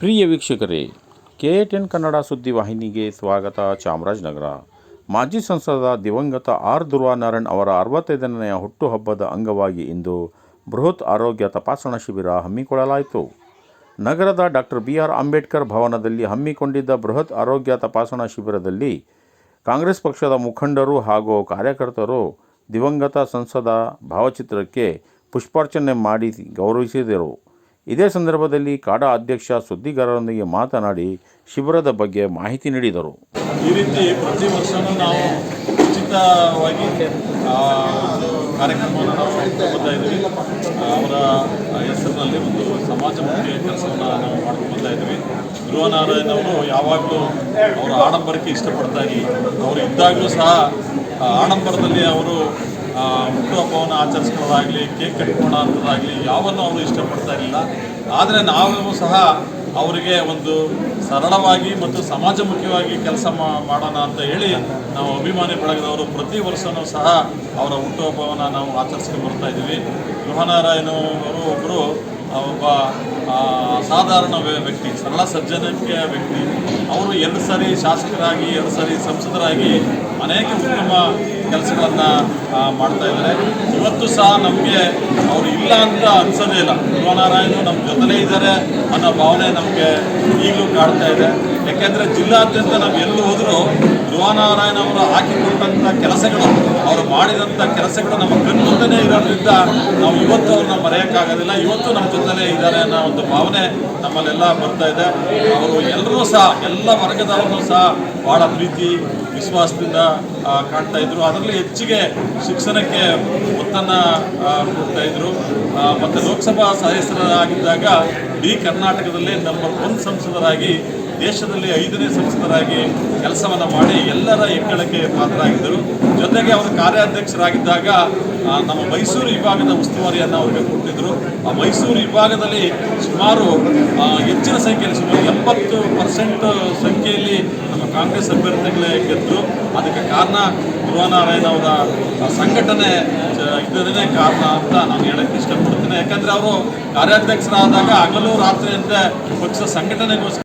ಪ್ರಿಯ ವೀಕ್ಷಕರೇ, K ten Kannada ಸುದ್ದಿವಾಹಿನಿಗೆ ಸ್ವಾಗತ, ಚಾಮರಾಜನಗರ. ಮಾಜಿ ಸಂಸದ ದಿವಂಗತ ಆರ್ ಧ್ರುವನಾರಾಯಣ್ ಅವರ ಅರವತ್ತೈದನೆಯ ಹುಟ್ಟುಹಬ್ಬದ ಅಂಗವಾಗಿ ಇಂದು ಬೃಹತ್ ಆರೋಗ್ಯ ತಪಾಸಣಾ ಶಿಬಿರ ಹಮ್ಮಿಕೊಳ್ಳಲಾಯಿತು. ನಗರದ ಡಾಕ್ಟರ್ ಬಿ ಆರ್ ಅಂಬೇಡ್ಕರ್ ಭವನದಲ್ಲಿ ಹಮ್ಮಿಕೊಂಡಿದ್ದ ಬೃಹತ್ ಆರೋಗ್ಯ ತಪಾಸಣಾ ಶಿಬಿರದಲ್ಲಿ ಕಾಂಗ್ರೆಸ್ ಪಕ್ಷದ ಮುಖಂಡರು ಹಾಗೂ ಕಾರ್ಯಕರ್ತರು ದಿವಂಗತ ಸಂಸದ ಭಾವಚಿತ್ರಕ್ಕೆ ಪುಷ್ಪಾರ್ಚನೆ ಮಾಡಿ ಗೌರವಿಸಿದರು. ಇದೇ ಸಂದರ್ಭದಲ್ಲಿ ಕಾಡಾ ಅಧ್ಯಕ್ಷ ಸುದ್ದಿಗಾರರೊಂದಿಗೆ ಮಾತನಾಡಿ ಶಿಬಿರದ ಬಗ್ಗೆ ಮಾಹಿತಿ ನೀಡಿದರು. ಈ ರೀತಿ ಪ್ರತಿ ವರ್ಷವೂ ನಾವು ಉಚಿತವಾಗಿ ಕಾರ್ಯಕ್ರಮವನ್ನು ನಾವು ಮಾಡ್ತಾ ಇದ್ವಿ ಅವರ ಹೆಸರಿನಲ್ಲಿ ಒಂದು ಸಮಾಜಮುಖಿ ಕೆಲಸವನ್ನು ನಾವು ಮಾಡ್ಕೊಂಡು ಬರ್ತಾ ಇದ್ವಿ ಧ್ರುವನಾರಾಯಣ್ ಅವರು ಯಾವಾಗಲೂ ಅವರ ಆಡಂಬರಕ್ಕೆ ಇಷ್ಟಪಡ್ತಾ ಅವರು ಇದ್ದಾಗಲೂ ಸಹ ಆಡಂಬರದಲ್ಲಿ ಅವರು ಹುಟ್ಟುಹಬ್ಬವನ್ನು ಆಚರಿಸ್ಕೊಳ್ಳೋದಾಗಲಿ ಕೇಕ್ ಕಟ್ಕೋಣ ಮಾಡೋದಾಗಲಿ ಯಾವನ್ನು ಅವರು ಇಷ್ಟಪಡ್ತಾ ಇರಲಿಲ್ಲ. ಆದರೆ ನಾವು ಸಹ ಅವರಿಗೆ ಒಂದು ಸರಳವಾಗಿ ಮತ್ತು ಸಮಾಜಮುಖಿಯಾಗಿ ಕೆಲಸ ಮಾಡೋಣ ಅಂತ ಹೇಳಿ ನಾವು ಅಭಿಮಾನಿ ಬಳಗದವರು ಪ್ರತಿ ವರ್ಷವೂ ಸಹ ಅವರ ಹುಟ್ಟುಹಬ್ಬವನ್ನು ನಾವು ಆಚರಿಸ್ಕೊಂಡು ಬರ್ತಾ ಇದ್ದೀವಿ. ಗೃಹನಾರಾಯಣ ಅವರು ಒಬ್ಬರು ಒಬ್ಬ ಸಾಧಾರಣ ವ್ಯಕ್ತಿ, ಸರಳ ಸಜ್ಜನಕ್ಕೆ ವ್ಯಕ್ತಿ. ಅವರು ಎರಡು ಸಾರಿ ಶಾಸಕರಾಗಿ, ಎರಡು ಸಾರಿ ಸಂಸದರಾಗಿ ಅನೇಕ ಉತ್ತಮ ಕೆಲಸಗಳನ್ನು ಮಾಡ್ತಾ ಇದ್ದಾರೆ. ಇವತ್ತು ಸಹ ನಮಗೆ ಅವರು ಇಲ್ಲ ಅಂತ ಅನ್ಸೋದೇ ಇಲ್ಲ. ಧ್ರುವನಾರಾಯಣ ನಮ್ಮ ಜೊತೆಲೇ ಇದ್ದಾರೆ ಅನ್ನೋ ಭಾವನೆ ನಮಗೆ ಈಗಲೂ ಕಾಡ್ತಾ ಇದೆ. ಯಾಕೆಂದರೆ ಜಿಲ್ಲಾದ್ಯಂತ ನಾವು ಎಲ್ಲೂ ಹೋದರೂ ಧ್ರುವನಾರಾಯಣ ಅವರು ಹಾಕಿಕೊಟ್ಟಂಥ ಕೆಲಸಗಳು ಅವರು ಮಾಡಿದಂಥ ಕೆಲಸಗಳು ನಮ್ಮ ಕಣ್ಣುಂದನೇ ಇರೋದ್ರಿಂದ ನಾವು ಇವತ್ತು ಅವ್ರನ್ನ ಮರೆಯೋಕ್ಕಾಗೋದಿಲ್ಲ. ಇವತ್ತು ನಮ್ಮ ಜೊತೆಲೇ ಇದ್ದಾರೆ ಅನ್ನೋ ಒಂದು ಭಾವನೆ ನಮ್ಮಲ್ಲೆಲ್ಲ ಬರ್ತಾ ಇದೆ. ಅವರು ಎಲ್ಲರೂ ಸಹ, ಎಲ್ಲ ವರ್ಗದವರನ್ನು ಸಹ ಭಾಳ ಪ್ರೀತಿ, ವಿಶ್ವಾಸದಿಂದ ಕಾಣ್ತಾ ಇದ್ರು. ಅದರಲ್ಲಿ ಹೆಚ್ಚಿಗೆ ಶಿಕ್ಷಣಕ್ಕೆ ಒತ್ತನ್ನು ಕೊಡ್ತಾ ಇದ್ರು. ಮತ್ತು ಲೋಕಸಭಾ ಸದಸ್ಯರಾಗಿದ್ದಾಗ ಇಡೀ ಕರ್ನಾಟಕದಲ್ಲಿ ನಂಬರ್ ಒನ್ ಸಂಸದರಾಗಿ ದೇಶದಲ್ಲಿ ಐದನೇ ಸಂಸದರಾಗಿ ಕೆಲಸವನ್ನು ಮಾಡಿ ಎಲ್ಲರ ಹೆಗ್ಗಳಿಕೆ ಪಾತ್ರರಾಗಿದ್ದರು. ಜೊತೆಗೆ ಅವರು ಕಾರ್ಯಾಧ್ಯಕ್ಷರಾಗಿದ್ದಾಗ ನಮ್ಮ ಮೈಸೂರು ವಿಭಾಗದ ಉಸ್ತುವಾರಿಯನ್ನು ಅವರಿಗೆ ಕೊಟ್ಟಿದ್ದರು ಆ ಮೈಸೂರು ವಿಭಾಗದಲ್ಲಿ ಸುಮಾರು ಹೆಚ್ಚಿನ ಸಂಖ್ಯೆಯಲ್ಲಿ ಸುಮಾರು ಎಪ್ಪತ್ತು ಪರ್ಸೆಂಟ್ ಸಂಖ್ಯೆಯಲ್ಲಿ ನಮ್ಮ ಕಾಂಗ್ರೆಸ್ ಅಭ್ಯರ್ಥಿಗಳೇ ಗೆದ್ದರು ಅದಕ್ಕೆ ಕಾರಣ ಧ್ರುವನಾರಾಯಣ ಅವರ ಸಂಘಟನೆ ಇದರೇ ಕಾರಣ ಅಂತ ನಾನು ಹೇಳಕ್ಕೆ ಇಷ್ಟಪಡ್ತೀನಿ. ಯಾಕಂದರೆ ಅವರು ಕಾರ್ಯಾಧ್ಯಕ್ಷರಾದಾಗ ಹಗಲು ರಾತ್ರಿ ಅಂತ ಪಕ್ಷ ಸಂಘಟನೆಗೋಸ್ಕರ